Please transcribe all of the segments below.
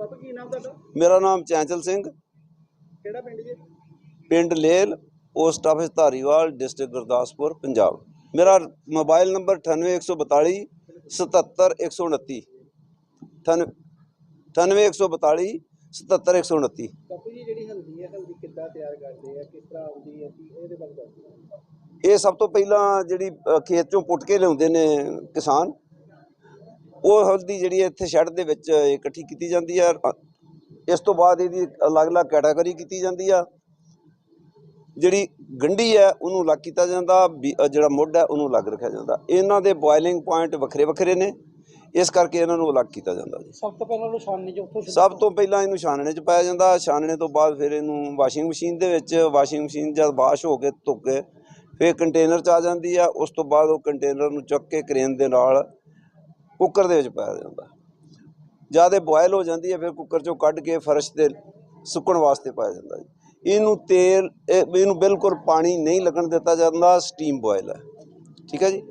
ਬਾਪੂ ਕੀ ਨਾਮ ਤੁਹਾਡਾ? ਮੇਰਾ ਨਾਮ ਚੈਂਚਲ ਸਿੰਘ। ਕਿਹੜਾ ਪਿੰਡ ਜੀ? ਪਿੰਡ Lel post office Dhariwal district Gurdaspur Punjab. ਮੇਰਾ ਮੋਬਾਈਲ ਨੰਬਰ 98142 77129 98142 77129 ਬਾਪੂ ਜੀ ਜਿਹੜੀ ਹਲਦੀ ਹੈ ਹਲਦੀ ਕਿੱਦਾਂ ਤਿਆਰ ਕਰਦੇ ਆ? ਕਿਸ ਤਰ੍ਹਾਂ ਆਉਂਦੀ ਹੈ? ਕੀ ਇਹਦੇ ਬਾਰੇ ਦੱਸੋ। ਇਹ ਸਭ ਤੋਂ ਪਹਿਲਾਂ ਜਿਹੜੀ ਖੇਤ ਚੋਂ ਪੁੱਟ ਕੇ ਲਿਆਉਂਦੇ ਨੇ ਕਿਸਾਨ। ਉਹ ਹਲਦੀ ਜਿਹੜੀ ਇੱਥੇ ਸ਼ੈੱਡ ਦੇ ਵਿੱਚ ਇਕੱਠੀ ਕੀਤੀ ਜਾਂਦੀ ਅ, ਇਸ ਤੋਂ ਬਾਅਦ ਇਹਦੀ ਅਲੱਗ-ਅਲੱਗ ਕੈਟਾਗਰੀ ਕੀਤੀ ਜਾਂਦੀ ਆ। ਜਿਹੜੀ ਗੰਢੀ ਹੈ ਉਹਨੂੰ ਅਲੱਗ ਕੀਤਾ ਜਾਂਦਾ ਜਿਹੜਾ ਮੁੱਢ ਹੈ ਉਹਨੂੰ ਅਲੱਗ ਰੱਖਿਆ ਜਾਂਦਾ। ਇਹਨਾਂ ਦੇ ਬੋਇਲਿੰਗ ਪੁਆਇੰਟ ਵੱਖਰੇ ਵੱਖਰੇ ਨੇ। ਇਸ ਕਰਕੇ ਇਹਨਾਂ ਨੂੰ ਅਲੱਗ ਕੀਤਾ ਜਾਂਦਾ ਜੀ। ਸਭ ਤੋਂ ਪਹਿਲਾਂ ਨਿਸ਼ਾਨੀ ਜੋ ਉੱਥੋਂ ਸਭ ਤੋਂ ਪਹਿਲਾਂ ਇਹਨੂੰ ਛਾਨਣੇ 'ਚ ਪਾਇਆ ਜਾਂਦਾ। ਛਾਨਣੇ ਤੋਂ ਬਾਅਦ ਫਿਰ ਇਹਨੂੰ ਵਾਸ਼ਿੰਗ ਮਸ਼ੀਨ ਦੇ ਵਿੱਚ ਵਾਸ਼ਿੰਗ ਮਸ਼ੀਨ ਜਦ ਵਾਸ਼ ਹੋ ਕੇ ਧੁੱਕ ਕੇ ਫਿਰ ਕੰਟੇਨਰ 'ਚ ਆ ਜਾਂਦੀ ਆ। ਉਸ ਤੋਂ ਬਾਅਦ ਉਹ ਕੰਟੇਨਰ ਨੂੰ ਚੁੱਕ ਕੇ ਕ੍ਰੇਨ ਦੇ ਨਾਲ ਕੁੱਕਰ ਦੇ ਵਿੱਚ ਪਾਇਆ ਜਾਂਦਾ। ਜਦ ਇਹ ਬੋਇਲ ਹੋ ਜਾਂਦੀ ਹੈ, ਫਿਰ ਕੁੱਕਰ 'ਚੋਂ ਕੱਢ ਕੇ ਫਰਸ਼ ਤੇ ਸੁੱਕਣ ਵਾਸਤੇ ਪਾਇਆ ਜਾਂਦਾ ਜੀ। ਇਹਨੂੰ ਤੇਲ ਇਹਨੂੰ ਬਿਲਕੁਲ ਪਾਣੀ ਨਹੀਂ ਲੱਗਣ ਦਿੱਤਾ ਜਾਂਦਾ ਸਟੀਮ ਬੋਇਲ ਹੈ। ਠੀਕ ਹੈ ਜੀ?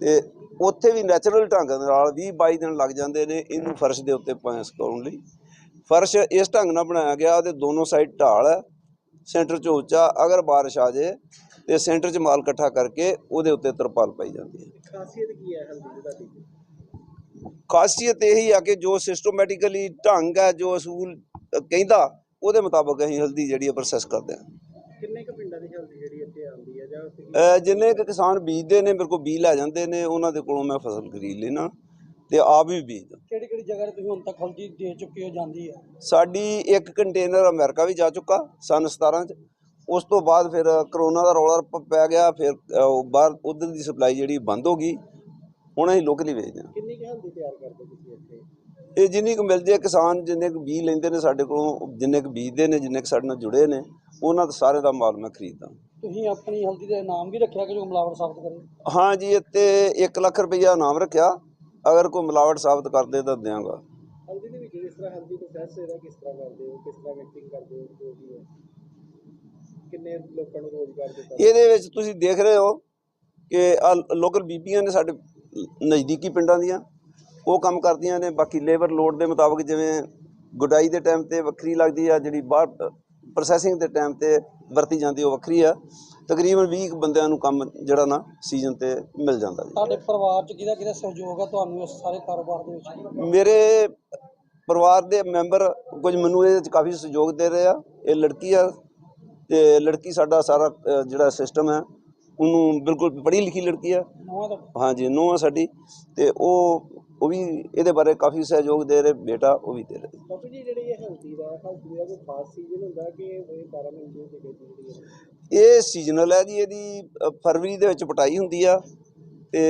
ਤੇ ਉੱਥੇ ਵੀ ਨੈਚੁਰਲ ਢੰਗ ਦੇ ਨਾਲ 20 22 ਦਿਨ ਲੱਗ ਜਾਂਦੇ ਨੇ ਇਹਨੂੰ ਫਰਸ਼ ਦੇ ਉੱਤੇ ਪਾਇਆ ਸੁਕਾਉਣ ਲਈ। ਫਰਸ਼ ਇਸ ਢੰਗ ਨਾਲ ਬਣਾਇਆ ਗਿਆ, ਉਹਦੇ ਦੋਨੋਂ ਸਾਈਡ ਢਾਲ ਹੈ ਸੈਂਟਰ 'ਚ ਉੱਚਾ, ਅਗਰ ਬਾਰਿਸ਼ ਆ ਜੇ ਤੇ ਸੈਂਟਰ 'ਚ ਮਾਲ ਇਕੱਠਾ ਕਰਕੇ ਉਹਦੇ ਉੱਤੇ ਤਰਪਾਲ ਪਾਈ ਜਾਂਦੀ ਹੈ। ਖਾਸੀਅਤ ਕੀ ਹੈ ਹਲਦੀ ਦੀ ਖਾਸੀਅਤ ਇਹ ਹੀ ਆ ਕਿ ਜੋ ਸਿਸਟਮੈਟਿਕਲੀ ਢੰਗ ਹੈ ਜੋ ਅਸੂਲ ਕਹਿੰਦਾ ਉਹਦੇ ਮੁਤਾਬਕ ਅਸੀਂ ਹਲਦੀ ਜਿਹੜੀ ਹੈ ਪ੍ਰੋਸੈਸ ਕਰਦੇ ਹਾਂ। ਕਿੰਨੇ ਕੁ ਪਿੰਡਾਂ ਦੀ ਹਲਦੀ ਜਿਹੜੀ ਇੱਥੇ ਆਉਂਦੀ ਹੈ? ਜਾਂ ਜਿੰਨੇ ਕੁ ਕਿਸਾਨ ਬੀਜਦੇ ਨੇ ਮੇਰੇ ਕੋਲ ਬੀਜ ਲੈ ਜਾਂਦੇ ਨੇ ਉਹਨਾਂ ਦੇ ਕੋਲੋਂ ਮੈਂ ਫਸਲ ਖਰੀਦ ਲੈਣਾ ਤੇ ਆਪ ਵੀ ਬੀਜਦਾ ਕਿਹੜੀ ਕਿਹੜੀ ਜਗ੍ਹਾ ਤੇ ਤੁਸੀਂ ਹੁਣ ਤੱਕ ਹਲਦੀ ਦੇ ਚੁੱਕੇ ਹੋ ਜਾਂਦੀ ਹੈ? ਸਾਡੀ ਇੱਕ ਕੰਟੇਨਰ ਅਮਰੀਕਾ ਵੀ ਜਾ ਚੁੱਕਾ ਸਨ 17 ਚ। ਉਸ ਤੋਂ ਬਾਅਦ ਫਿਰ ਕਰੋਨਾ ਦਾ ਰੌਲਾ ਪ- ਗਿਆ ਫਿਰ ਬਾਹਰ ਉਧਰ ਦੀ ਸਪਲਾਈ ਜਿਹੜੀ ਬੰਦ ਹੋ ਗਈ। ਹੁਣ ਅਸੀਂ ਲੋਕਲੀ ਵੇਚਦੇ ਹਾਂ। ਹਲਦੀ ਤਿਆਰ ਕਰਦੇ ਤੁਸੀਂ ਇੱਥੇ? ਇਹ ਜਿੰਨੀ ਕੁ ਮਿਲਦੀ ਹੈ ਕਿਸਾਨ ਜਿੰਨੇ ਕੁ ਬੀਜ ਲੈਂਦੇ ਨੇ ਸਾਡੇ ਕੋਲੋਂ ਜਿੰਨੇ ਕੁ ਬੀਜਦੇ ਨੇ ਜਿੰਨੇ ਕੁ ਸਾਡੇ ਨਾਲ ਜੁੜੇ ਨੇ ਉਹਨਾਂ ਦਾ ਸਾਰੇ ਦਾ ਮਾਲ ਮੈਂ ਖਰੀਦਦਾ। ਤੁਸੀਂ ਆਪਣੀ ਹਲਦੀ ਦਾ ਨਾਮ ਵੀ ਰੱਖਿਆ ਕਿ ਜੋ ਮਿਲਾਵਟ ਸਾਬਤ ਕਰੇ? ਹਾਂ ਜੀ ਇੱਥੇ 1 ਲੱਖ ਰੁਪਈਆ ਨਾਮ ਰੱਖਿਆ। ਅਗਰ ਕੋਈ ਮਿਲਾਵਟ ਸਾਬਤ ਕਰਦੇ ਤਾਂ ਦਿਆਂਗਾ। ਹਲਦੀ ਦੇ ਵਿੱਚ ਜਿਸ ਤਰ੍ਹਾਂ ਹਲਦੀ ਪ੍ਰੋਸੈਸ ਇਹਦਾ ਕਿਸ ਤਰ੍ਹਾਂ ਕਰਦੇ ਹੋ? ਕਿਸ ਤਰ੍ਹਾਂ ਮਿਕਸਿੰਗ ਕਰਦੇ ਹੋ? ਜੋ ਵੀ ਹੈ। ਕਿੰਨੇ ਲੋਕਾਂ ਨੂੰ ਰੋਜ਼ਗਾਰ ਦਿੱਤਾ? ਇਹਦੇ ਵਿੱਚ ਤੁਸੀਂ ਦੇਖ ਰਹੇ ਹੋ ਕਿ ਆ ਲੋਕਲ ਬੀਬੀਆਂ ਨੇ ਸਾਡੇ ਨਜ਼ਦੀਕੀ ਪਿੰਡਾਂ ਦੀਆਂ। ਉਹ ਕੰਮ ਕਰਦੀਆਂ ਨੇ ਬਾਕੀ ਲੇਬਰ ਲੋਡ ਦੇ ਮੁਤਾਬਕ ਜਿਵੇਂ ਗੁਡਾਈ ਦੇ ਟਾਈਮ ਤੇ ਵੱਖਰੀ ਲੱਗਦੀ ਆ ਜਿਹੜੀ ਬਾਹਰ ਪ੍ਰੋਸੈਸਿੰਗ ਦੇ ਟਾਈਮ ਤੇ ਵਰਤੀ ਜਾਂਦੀ ਉਹ ਵੱਖਰੀ ਆ। ਤਕਰੀਬਨ 20 ਕੁ ਬੰਦਿਆਂ ਨੂੰ ਕੰਮ ਜਿਹੜਾ ਨਾ ਸੀਜ਼ਨ ਤੇ ਮਿਲ ਜਾਂਦਾ ਜੀ। ਤੁਹਾਡੇ ਪਰਿਵਾਰ ਚ ਕਿਹਦਾ ਕਿਹਦਾ ਸਹਿਯੋਗ ਆ ਤੁਹਾਨੂੰ ਇਸ ਸਾਰੇ ਕਾਰੋਬਾਰ ਦੇ ਵਿੱਚ? ਮੇਰੇ ਪਰਿਵਾਰ ਦੇ ਮੈਂਬਰ ਕੁਝ ਮੈਨੂੰ ਇਹਦੇ ਵਿੱਚ ਕਾਫੀ ਸਹਿਯੋਗ ਦੇ ਰਹੇ ਆ। ਇਹ ਲੜਕੀ ਆ ਤੇ ਲੜਕੀ ਸਾਡਾ ਸਾਰਾ ਜਿਹੜਾ ਸਿਸਟਮ ਹੈ ਉਹਨੂੰ ਬਿਲਕੁਲ ਪੜ੍ਹੀ ਲਿਖੀ ਲੜਕੀ ਆ। ਹਾਂਜੀ ਨੂੰਹ ਆ ਸਾਡੀ ਤੇ ਉਹ ਉਹ ਵੀ ਇਹਦੇ ਬਾਰੇ ਕਾਫੀ ਸਹਿਯੋਗ ਦੇ ਰਹੇ ਬੇਟਾ ਉਹ ਵੀ ਦੇ ਰਹੇ। ਬਾਪੂ ਜੀ ਜਿਹੜੀ ਇਹ ਹਲਦੀ ਦਾ ਹਲਦੀ ਦਾ ਕੋਈ ਖਾਸ ਸੀਜ਼ਨ ਹੁੰਦਾ ਕਿ ਇਹ 12 ਮਹੀਨੇ ਦੇ ਵਿੱਚ ਜਿਹੜੀ ਹੈ? ਇਹ ਸੀਜ਼ਨਲ ਹੈ ਜੀ ਇਹਦੀ ਫਰਵਰੀ ਦੇ ਵਿੱਚ ਪਟਾਈ ਹੁੰਦੀ ਆ ਤੇ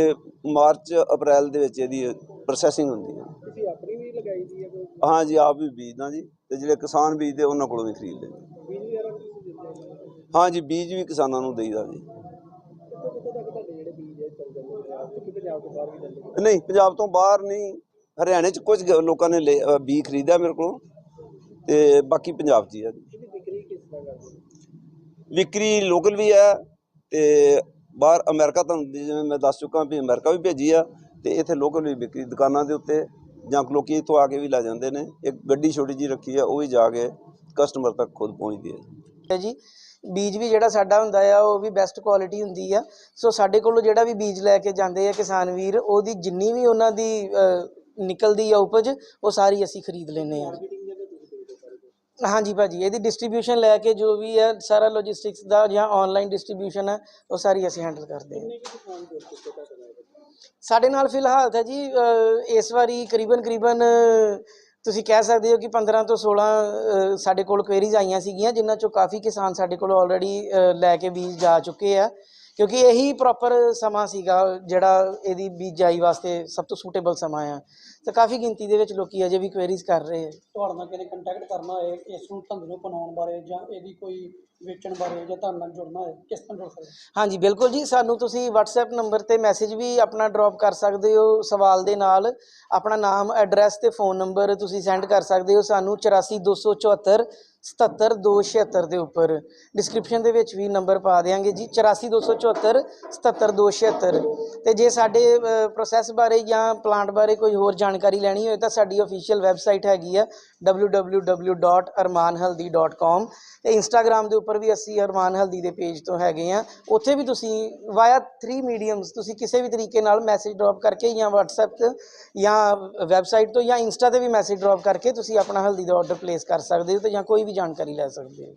ਮਾਰਚ ਅਪ੍ਰੈਲ ਦੇ ਵਿੱਚ ਇਹਦੀ ਪ੍ਰੋਸੈਸਿੰਗ ਹੁੰਦੀ ਆ। ਤੁਸੀਂ ਆਪਣੀ ਵੀ ਲਗਾਈ ਦੀ ਹੈ ਕੋਈ? ਹਾਂਜੀ ਆਪ ਵੀ ਬੀਜਦਾ ਜੀ ਤੇ ਜਿਹੜੇ ਕਿਸਾਨ ਬੀਜਦੇ ਉਹਨਾਂ ਕੋਲੋਂ ਵੀ ਖਰੀਦ ਲੈਂਦੇ। ਬੀਜ ਵਗੈਰਾ ਵੀ ਤੁਸੀਂ ਦਿੰਦੇ ਹੋ? ਹਾਂਜੀ ਬੀਜ ਵੀ ਕਿਸਾਨਾਂ ਨੂੰ ਦੇਈਦਾ ਜੀ ਕਿੱਥੋਂ ਕਿੱਥੋਂ ਤੱਕ ਤੁਹਾਡੇ ਜਿਹੜੇ ਬੀਜ ਹੈ ਚੱਲ ਜਾਂਦੇ ਪੰਜਾਬ ਤੋਂ ਕਿ ਪੰਜਾਬ ਤੋਂ ਬਾਹਰ ਵੀ ਜਾਂਦੇ ਨੇ? ਨਹੀਂ ਪੰਜਾਬ ਤੋਂ ਬਾਹਰ ਨਹੀਂ। ਹਰਿਆਣੇ ਚ ਕੁਝ ਲੋਕਾਂ ਨੇ ਬੀਜ ਖਰੀਦਿਆ ਮੇਰੇ ਕੋਲੋਂ। ਤੇ ਬਾਕੀ ਪੰਜਾਬ 'ਚ ਹੀ ਆ ਵਿਕਰੀ ਲੋਕਲ ਵੀ ਹੈ ਤੇ ਬਾਹਰ ਅਮਰੀਕਾ ਤੁਹਾਨੂੰ ਜਿਵੇਂ ਮੈਂ ਦੱਸ ਚੁੱਕਾ ਵੀ ਅਮਰੀਕਾ ਵੀ ਭੇਜੀ ਆ ਤੇ ਇੱਥੇ ਲੋਕਲ ਵੀ ਵਿਕਰੀ ਦੁਕਾਨਾਂ ਦੇ ਉੱਤੇ ਜਾਂ ਲੋਕੀ ਇੱਥੋਂ ਆ ਕੇ ਵੀ ਲੈ ਜਾਂਦੇ ਨੇ। ਇੱਕ ਗੱਡੀ ਛੋਟੀ ਜੀ ਰੱਖੀ ਆ ਉਹ ਵੀ ਜਾ ਕੇ ਕਸਟਮਰ ਤੱਕ ਖੁਦ ਪਹੁੰਚਦੀ ਹੈ। ਹੈ ਜੀ। ਬੀਜ ਵੀ ਜਿਹੜਾ ਸਾਡਾ ਹੁੰਦਾ ਆ, ਉਹ ਵੀ ਬੈਸਟ ਕੁਆਲਿਟੀ ਹੁੰਦੀ ਆ। ਸੋ ਸਾਡੇ ਕੋਲੋਂ ਜਿਹੜਾ ਵੀ ਬੀਜ ਲੈ ਕੇ ਜਾਂਦੇ ਆ ਕਿਸਾਨ ਵੀਰ, ਉਹਦੀ ਜਿੰਨੀ ਵੀ ਉਹਨਾਂ ਦੀ ਨਿਕਲਦੀ ਆ ਉਪਜ, ਉਹ ਸਾਰੀ ਅਸੀਂ ਖਰੀਦ ਲੈਨੇ ਆ। ਹਾਂਜੀ ਭਾਜੀ, ਇਹਦੀ ਡਿਸਟ੍ਰੀਬਿਊਸ਼ਨ ਲੈ ਕੇ ਜੋ ਵੀ ਹੈ ਸਾਰਾ ਲੋਜਿਸਟਿਕਸ ਦਾ ਜਾਂ ਆਨਲਾਈਨ ਡਿਸਟ੍ਰੀਬਿਊਸ਼ਨ ਹੈ ਉਹ ਸਾਰੀ ਅਸੀਂ ਹੈਂਡਲ ਕਰਦੇ ਹਾਂ ਸਾਡੇ ਨਾਲ ਫਿਲਹਾਲ ਤਾਂ ਜੀ ਇਸ ਵਾਰੀ ਕਰੀਬਨ ਕਰੀਬਨ ਤੁਸੀਂ ਕਹਿ ਸਕਦੇ ਹੋ ਕਿ 15 ਤੋਂ 16 ਸਾਡੇ ਕੋਲ ਕੁਐਰੀਜ਼ ਆਈਆਂ ਸੀਗੀਆਂ, ਜਿਨ੍ਹਾਂ ਚੋਂ ਕਾਫੀ ਕਿਸਾਨ ਸਾਡੇ ਕੋਲ ਆਲਰੇਡੀ ਲੈ ਕੇ ਬੀਜ ਜਾ ਚੁੱਕੇ ਆ। ਕਿਉਂਕਿ ਇਹੀ ਪ੍ਰੋਪਰ ਸਮਾਂ ਸੀਗਾ ਜਿਹੜਾ ਇਹਦੀ ਬੀਜਾਈ ਵਾਸਤੇ ਸਭ ਤੋਂ ਸੂਟੇਬਲ ਸਮਾਂ ਆ। ਤੇ ਕਾਫੀ ਗਿਣਤੀ ਦੇ ਵਿੱਚ ਲੋਕੀ ਅਜੇ ਵੀ ਕੁਐਰੀਜ਼ ਕਰ ਰਹੇ ਆ। ਤੁਹਾਡੇ ਨਾਲ ਕਿਤੇ ਕੰਟੈਕਟ ਕਰਨਾ ਹੋਏ ਇਸ ਨੂੰ ਧੰਦੇ ਨੂੰ ਅਪਣਾਉਣ ਬਾਰੇ ਜਾਂ ਇਹਦੀ ਕੋਈ ਵੇਚਣ ਬਾਰੇ ਜਾਂ ਤੁਹਾਡੇ ਨਾਲ ਜੁੜਨਾ ਹੋਏ ਕਿਸ ਤਰ੍ਹਾਂ ਜੁੜ ਸਕਦੇ? ਹਾਂਜੀ ਬਿਲਕੁਲ ਜੀ। ਸਾਨੂੰ ਤੁਸੀਂ WhatsApp ਨੰਬਰ ਤੇ ਮੈਸੇਜ ਵੀ ਆਪਣਾ ਡ੍ਰੌਪ ਕਰ ਸਕਦੇ ਹੋ। ਸਵਾਲ ਦੇ ਨਾਲ ਆਪਣਾ ਨਾਮ ਐਡਰੈਸ ਤੇ ਫੋਨ ਨੰਬਰ ਤੁਸੀਂ ਸੈਂਡ ਕਰ ਸਕਦੇ ਹੋ। ਸਾਨੂੰ 84274 77276 ਦੇ ਉੱਪਰ। ਡਿਸਕ੍ਰਿਪਸ਼ਨ ਦੇ ਵਿੱਚ ਵੀ ਨੰਬਰ ਪਾ ਦੇਵਾਂਗੇ ਜੀ। 84274 77276 ਤੇ ਜੇ ਸਾਡੇ ਪ੍ਰੋਸੈਸ ਬਾਰੇ ਜਾਂ ਪਲਾਂਟ ਬਾਰੇ ਕੋਈ ਹੋਰ ਜਾਣਕਾਰੀ ਲੈਣੀ ਹੋਵੇ ਤਾਂ ਸਾਡੀ ਅਫੀਸ਼ੀਅਲ ਵੈਬਸਾਈਟ ਹੈਗੀ ਆ www.armanhaldi.com ਤੇ ਇੰਸਟਾਗ੍ਰam ਦੇ ਉੱਪਰ ਵੀ ਅਸੀਂ ਅਰਮਾਨ ਹਲਦੀ ਦੇ ਪੇਜ ਤੋਂ ਹੈਗੇ ਆ। ਉੱਥੇ ਵੀ ਤੁਸੀਂ ਵਾਇਆ 3 ਮੀਡੀਅਮਸ ਤੁਸੀਂ ਕਿਸੇ ਵੀ ਤਰੀਕੇ ਨਾਲ ਮੈਸੇਜ ਡ੍ਰੌਪ ਕਰਕੇ ਜਾਂ WhatsApp ਤੇ ਜਾਂ ਵੈਬਸਾਈਟ ਤੋਂ ਜਾਂ ਇੰਸਟਾ ਤੇ ਵੀ ਮੈਸੇਜ ਡ੍ਰੌਪ ਕਰਕੇ ਤੁਸੀਂ ਆਪਣਾ ਹਲਦੀ ਦਾ ਆਰਡਰ ਪਲੇਸ ਕਰ ਸਕਦੇ ਹੋ ਤੇ ਜਾਂ ਕੋਈ ਵੀ ਜਾਣਕਾਰੀ ਲੈ ਸਕਦੇ ਹੋ